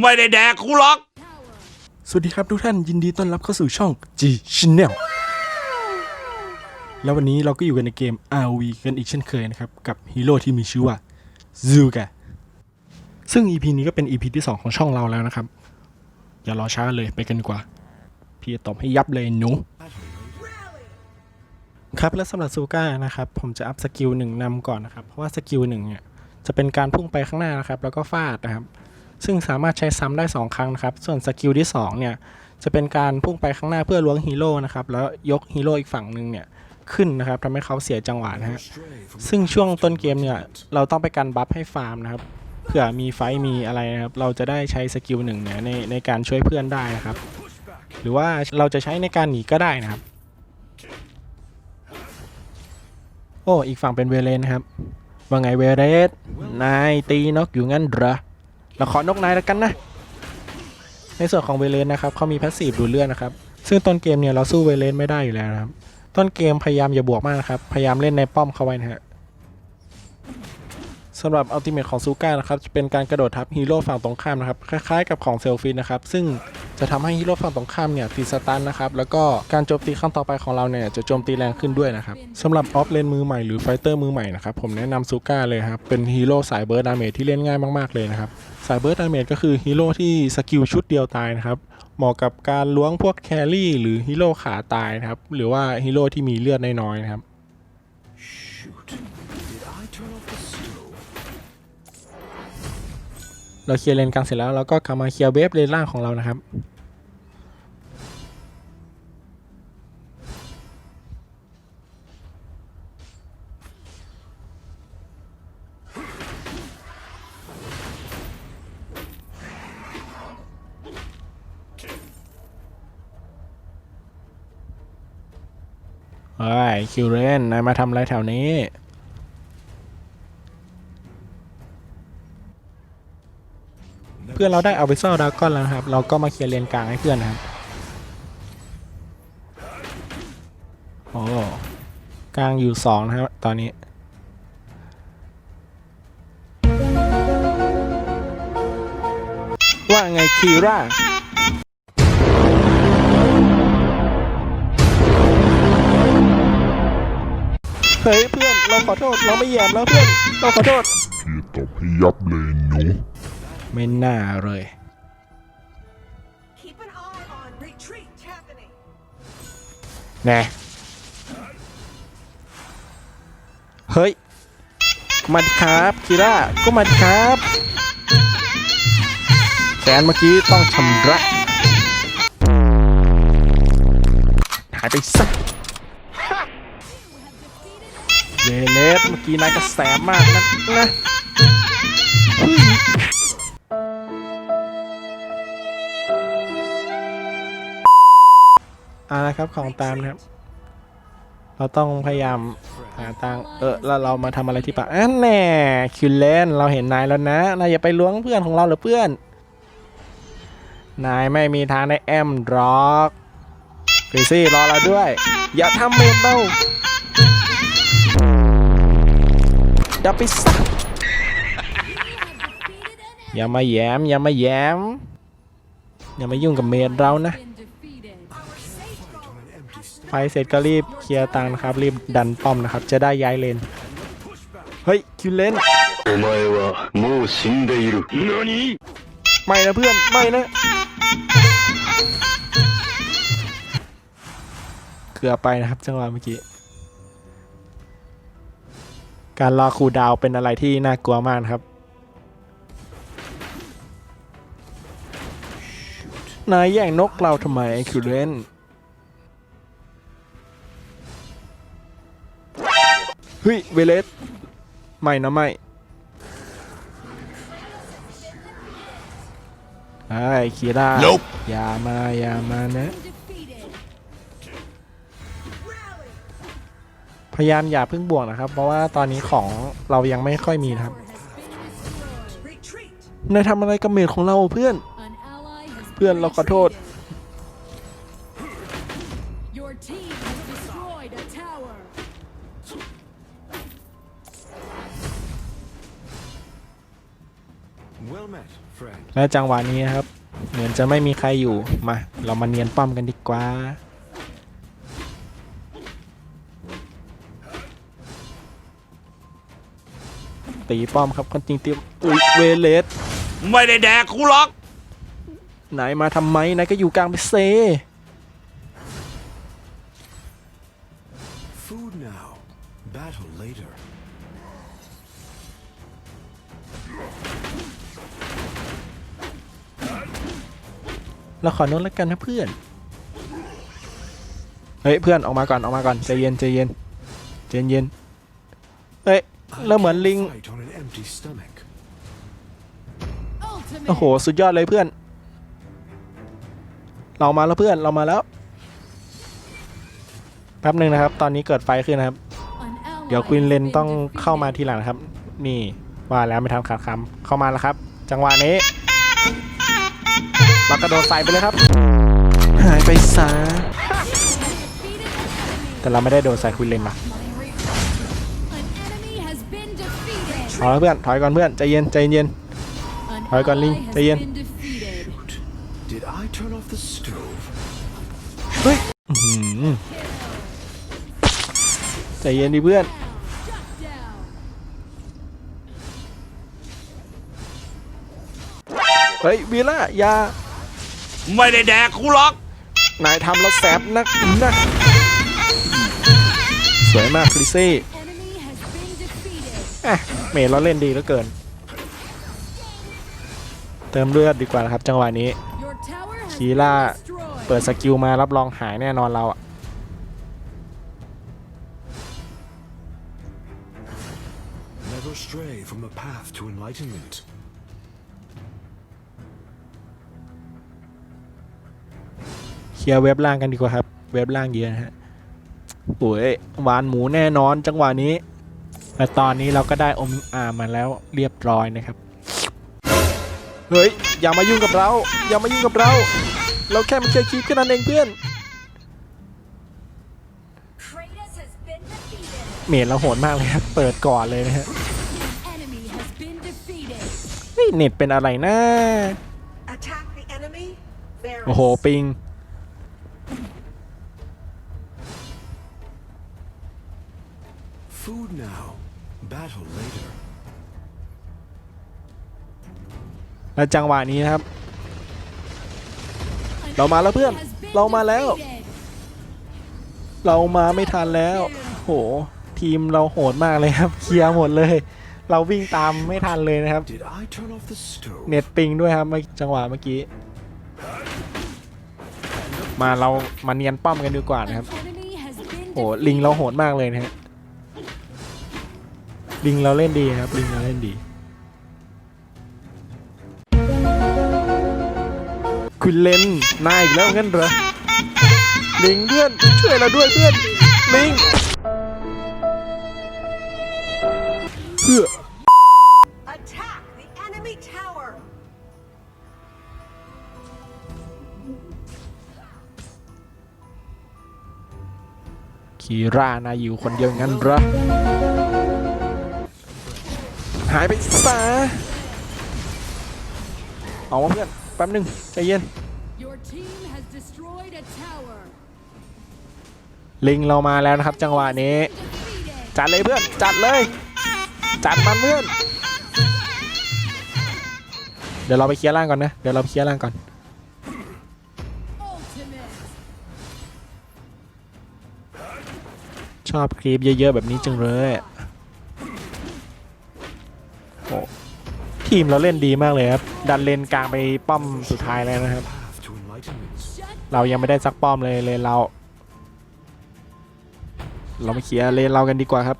ไม่ได้แดกกูหรอก สวัสดีครับทุกท่านยินดีต้อนรับเข้าสู่ช่อง G Channel แล้ววันนี้เราก็อยู่กันในเกม ROV กันอีกเช่นเคยนะครับ กับฮีโร่ที่มีชื่อว่า Zuga ซึ่ง EP นี้ก็เป็น EP ที่ 2 ของช่องเราแล้วนะครับ อย่ารอช้าเลยไปกันดีกว่า พี่จะตอบให้ยับเลยหนู ครับและสำหรับซูก้านะครับ ผมจะอัพสกิลหนึ่งนำก่อนนะครับ เพราะว่าสกิลหนึ่งเนี่ยจะเป็นการพุ่งไปข้างหน้านะครับ แล้วก็ฟาดนะครับ ซึ่งสามารถใช้ซ้ำได้ 2 ครั้งนะครับ ส่วนสกิลที่2เนี่ยจะเป็นการพุ่งไปข้างหน้าเพื่อล้วงฮีโร่นะครับแล้วยกฮีโร่อีกฝั่งหนึ่งเนี่ยขึ้นนะครับทำให้เขาเสียจังหวะนะฮะซึ่งช่วงต้นเกมเนี่ยเราต้องไปกันบัฟให้ฟาร์มนะครับเผื่อมีไฟมีอะไรนะครับเราจะได้ใช้สกิลหนึ่งเนี่ยในในการช่วยเพื่อนได้นะครับ หรือว่าเราจะใช้ในการหนีก็ได้นะครับ โอ้อีกฝั่งเป็นเวเลนครับว่าไงเวเรสนายตีนกอยู่งั้นเหรอ เราขอนกนายแล้วกันนะ ในส่วนของเวเลนนะครับเขามีพัสซีฟดูเลือดนะครับ ซึ่งต้นเกมเนี่ยเราสู้เวเลนไม่ได้อยู่แล้วนะครับ ต้นเกมพยายามอย่าบวกมากนะครับ พยายามเล่นในป้อมเขาไว้นะฮะ สำหรับอัลติเมทของซูก้านะครับจะเป็นการกระโดดทับฮีโร่ฝั่งตรงข้ามนะครับคล้ายๆกับของเซลฟินนะครับซึ่งจะทำให้ฮีโร่ฝั่งตรงข้ามเนี่ยติดสตันนะครับแล้วก็การโจมตีครั้งต่อไปของเราเนี่ยจะโจมตีแรงขึ้นด้วยนะครับสำหรับออฟเลนมือใหม่หรือไฟเตอร์มือใหม่นะครับผมแนะนำซูก้าเลยครับเป็นฮีโร่สายเบิร์ดดาเมจที่เล่นง่ายมากๆเลยนะครับสายเบิร์ดดาเมจก็คือฮีโร่ที่สกิลชุดเดียวตายนะครับเหมาะกับการล้วงพวกแครี่หรือฮีโร่ขาตายนะครับหรือว่าฮีโร่ที่มีเลือดน้อยๆนะครับ เราเคลียร์เลนกลางเสร็จแล้วเราก็กลับมาเคลียร์เวฟเลนล่างของเรานะครับเฮ้ยคิวเรนนายมาทำอะไรแถวนี้ เพื่อนเราได้เอาไปซ่อดาก้อนแล้วนะครับ เราก็มาเคลียร์เลนกลางให้เพื่อนนะครับโอ้กลางอยู่สองนะครับตอนนี้ว่าไงคีร่าเฮ้ยเพื่อนเราขอโทษเราไม่แยมแล้วเพื่อนเราขอโทษพี่ตบให้ยับเลยหนู ไม่น่าเลย Keep an eye on retreat happening. แน่ เฮ้ยมาดิครับคีร่าก็มาดิครับแสนเมื่อกี้ต้องชำระหายไปสักเวเลสเมื่อกี้นายก็แสบมากนะนะ เอาละครับของตามนะครับ เราต้องพยายามหาตังเออแล้วเรามาทำอะไรที่ปากอันแน่คิวเลนเราเห็นนายแล้วนะนายอย่าไปล้วงเพื่อนของเราหรือเพื่อน นายไม่มีทางได้แอมหรอกกรีซี่รอเราด้วย อย่าทำเมนเบลอย่าไปสักอย่ามาแย้มอย่ามาแย้มอย่ามายุ่งกับเมนเรานะ ไฟเสร็จก็รีบเคลียร์ตังค์นะครับ รีบดันป้อมนะครับ จะได้ย้ายเลน เฮ้ย คิวเลน お前はもう死んでいる。何 ไม่นะเพื่อน ไม่นะ เกือบไปนะครับ จังหวะเมื่อกี้ การรอคูลดาวน์เป็นอะไรที่น่ากลัวมากนะครับ นายแย่งนกเราทำไมคิวเลน เฮ้ยเวเลสไม่นะไม่ไอ้ยคีร่า Nope อย่ามาอย่ามานะพยายามอย่าเพิ่งบวกนะครับ เพราะว่าตอนนี้ของเรายังไม่ค่อยมีนะครับ Retreat. นายทำอะไรกับเมดของเราเพื่อน เพื่อนเราขอโทษ และจังหวะนี้นะครับ เหมือนจะไม่มีใครอยู่มา เรามาเนียนป้อมกันดีกว่าตีป้อมครับคนจริงเตรียมอุ้ยเวเลสไม่ได้แดกกูหรอกไหนมาทำไมไหนก็อยู่กลางไปเซ เราขอโน้ตแล้วกันนะเพื่อน เฮ้ยเพื่อนออกมาก่อนออกมาก่อนใจเย็นใจเย็นใจเย็นเฮ้ย I แล้วเหมือนลิง โอ้โห สุดยอดเลยเพื่อน เรามาแล้วเพื่อนเรามาแล้ว แป๊บหนึ่งนะครับ ตอนนี้เกิดไฟขึ้นนะครับ เดี๋ยวควินเลนต้องเข้ามาทีหลังนะครับ นี่ว่าแล้วไม่ทันขาดคำเข้ามาแล้วครับ จังหวะนี้ เรากระโดดใส่ไปเลยครับ หายไปซะแต่เราไม่ได้โดนใส่ควินเลนมา An enemy has been defeated. เอาแล้วเพื่อนถอยก่อนเพื่อนใจเย็นใจเย็น An Thôi con Linh, ally has ใจเย็น been defeated. Did I turn off the stove? เฮ้ยอื้อหือใจเย็นดิเพื่อน Shut down. เฮ้ยวีล่าอย่า ไม่ได้แดกกูหรอก นายทำแล้วแสบนักนะสวยมากคริซี่ Enemy has been defeated. อะเมย์เราเล่นดีเหลือเกิน เติมเลือดดีกว่านะครับ จังหวะนี้ Your tower has คี been ล่า destroyed. เปิดสกิลมารับรองหายแน่นอนเราอะ ลียร์เว็บล่างกันดีกว่าครับ เว็บล่างเยอะนะฮะโอ้ยหวานหมูแน่นอนจังหวะนี้และตอนนี้เราก็ได้อมอามาแล้วเรียบร้อยนะครับ เฮ้ย อย่ามายุ่งกับเรา อย่ามายุ่งกับเรา เราแค่มาเคลียร์คลิปแค่นั้นเองเพื่อน Kratos has been defeated. เมดเราโหดมากเลยครับ เปิดก่อนเลยนะฮะ Enemy has been defeated. เฮ้ยเน็ตเป็นอะไรนะ Attack the enemy. Varus. โอ้โหปิง now, battle later. และจังหวะนี้นะครับ An เรามาแล้วเพื่อน enemy has been เรามาแล้ว defeated. เรามาไม่ทันแล้ว โห ทีมเราโหดมากเลยครับ เคลียร์หมดเลย เราวิ่งตามไม่ทันเลยนะครับ Did I turn off the stove? เน็ตปิงด้วยครับเมื่อจังหวะเมื่อกี้ มาเรามาเนียนป้อมกันดีกว่านะครับ An enemy has been โห ลิงเราโหดมากเลยนะฮะ ลิงเราเล่นดีนะครับลิงเราเล่นดี คุณเลนนายอีกแล้วงั้นเหรอลิงเพื่อนช่วยเราด้วยเพื่อนลิงเพื่อ Attack the enemy tower. คีร่านายอยู่คนเดียวงั้นเหรอ หายไปซะเอาวะเพื่อน แป๊บหนึงใจเย็น Your team has destroyed a tower. ลิงเรามาแล้วนะครับ จังหวะนี้ Defeated. จัดเลยเพื่อน จัดเลย จัดมันเพื่อน เดี๋ยวเราไปเคลียร์ล่างก่อนนะ เดี๋ยวเราไปเคลียร์ล่างก่อน Ultimate. ชอบคลิปเยอะๆแบบนี้จังเลย ทีมเราเล่นดีมากเลยครับ ดันเลนกลางไปป้อมสุดท้ายแล้วนะครับ เรายังไม่ได้ซักป้อมเลยเลนเรา เรามาเคลียร์เลนเรากันดีกว่าครับ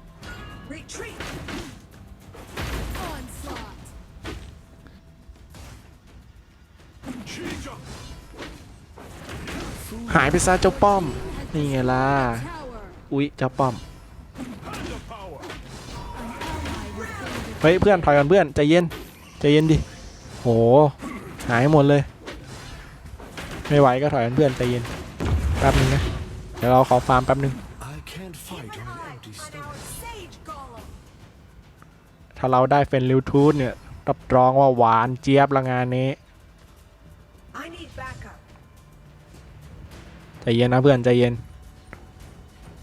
หายไปซะเจ้าป้อม นี่ไงล่ะ อุ๊ยเจ้าป้อมเฮ้ยเพื่อนถอยก่อนเพื่อนใจเย็น ใจเย็นดิโหหายหมดเลย ไม่ไหวก็ถอยกันเพื่อนใจเย็นแป๊บนึงนะเดี๋ยวเราขอฟาร์มแป๊บนึง I can't fight Keep on an an eye empty on stomach. our sage golem. ถ้าเราได้เฟนริวทูธเนี่ยรับรองว่าหวานเจี๊ยบละงานนี้ I need backup. ใจเย็นนะเพื่อนใจเย็น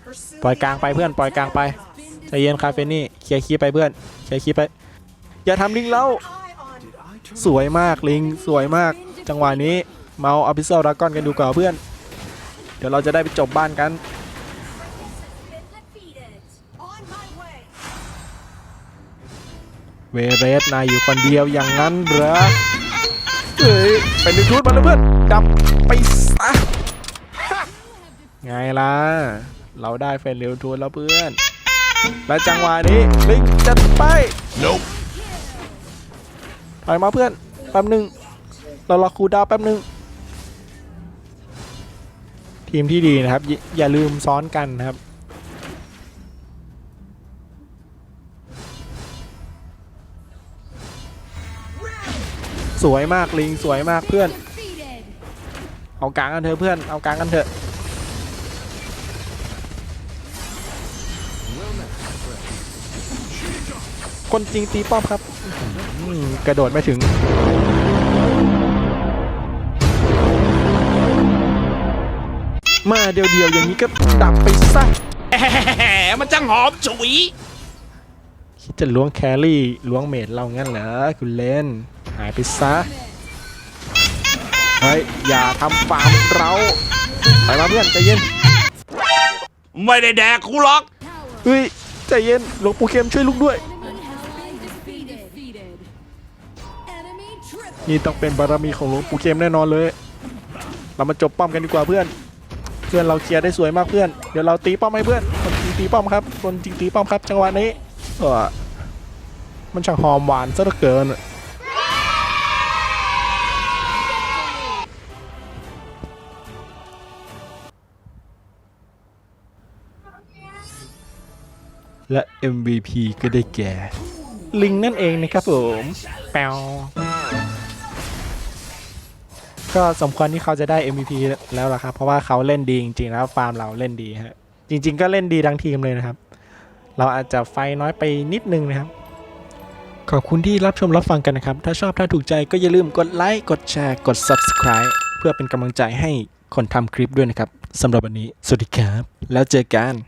Pursue ปล่อย the กลางไปเพื่อน enemy ปล่อยกลางไป towers. ใจเย็นคาเฟนี่เคลียร์คีย์ไปเพื่อนเคลียร์คีย์ไป อย่าทำลิงแล้ว Eye on สวยมากลิงสวยมาก จังหวะนี้เมาเอาพิซซ่ดากอนกันดูก่อนเพื่อน เดี๋ยวเราจะได้ไปจบบ้านกัน เวเรสนายอยู่คนเดียวอย่างนั้นเหรอเฮ้ยเป็นดิทูดมาแล้วเพื่อนดับไปซะไงล่ะ เราได้เฟนเรวทูดแล้วเพื่อน และจังหวะนี้ลิงจัดไป Nope ถอยมาเพื่อนแป๊บหนึ่งเรารอคูดาวแป๊บหนึ่งทีมที่ดีนะครับอย่าอย่าลืมซ้อนกันนะครับ สวยมากลิงสวยมากเพื่อน เอากลางกันเถอะเพื่อนเอากลางกันเถอะคนจริงตีป้อมครับ กระโดดไม่ถึง มาเดียวๆอย่างนี้ก็ดับไปซะแหมมันจังหอมฉุย คิดจะล้วงแครี่ล้วงเมดเรางั้นเหรอคุณเล่นหายไปซะ เฮ้ย อย่าทำฟาร์มเราไปมาเพื่อนใจเย็น ไม่ได้แดกกูหรอก เฮ้ย ใจเย็นหลวงปู่เข็มช่วยลูกด้วย นี่ต้องเป็นบารมีของหลวงปู่เข็มแน่นอนเลย เรามาจบป้อมกันดีกว่าเพื่อน เพื่อนเราเคลียร์ได้สวยมากเพื่อน เดี๋ยวเราตีป้อมให้เพื่อนคนจริงตีป้อมครับคนจริงตีป้อมครับจังหวะนี้เออมันช่างหอมหวานซะเหลือเกินและ MVP ก็ได้แก่ ลิงนั่นเองนะครับผม แปว ก็สมควรที่เขาจะได้ MVP แล้วล่ะครับ เพราะว่าเขาเล่นดีจริงๆแล้วฟาร์มเราเล่นดีฮะจริง ๆ ก็เล่นดีทั้งทีมเลยนะครับ เราอาจจะไฟน้อยไปนิดนึงนะครับ ขอบคุณที่รับชมรับฟังกันนะครับ ถ้าชอบถ้าถูกใจก็อย่าลืมกดไลค์กดแชร์กด Subscribe เพื่อเป็นกำลังใจให้คนทำคลิปด้วยนะครับสำหรับวันนี้ สวัสดีครับ แล้วเจอกัน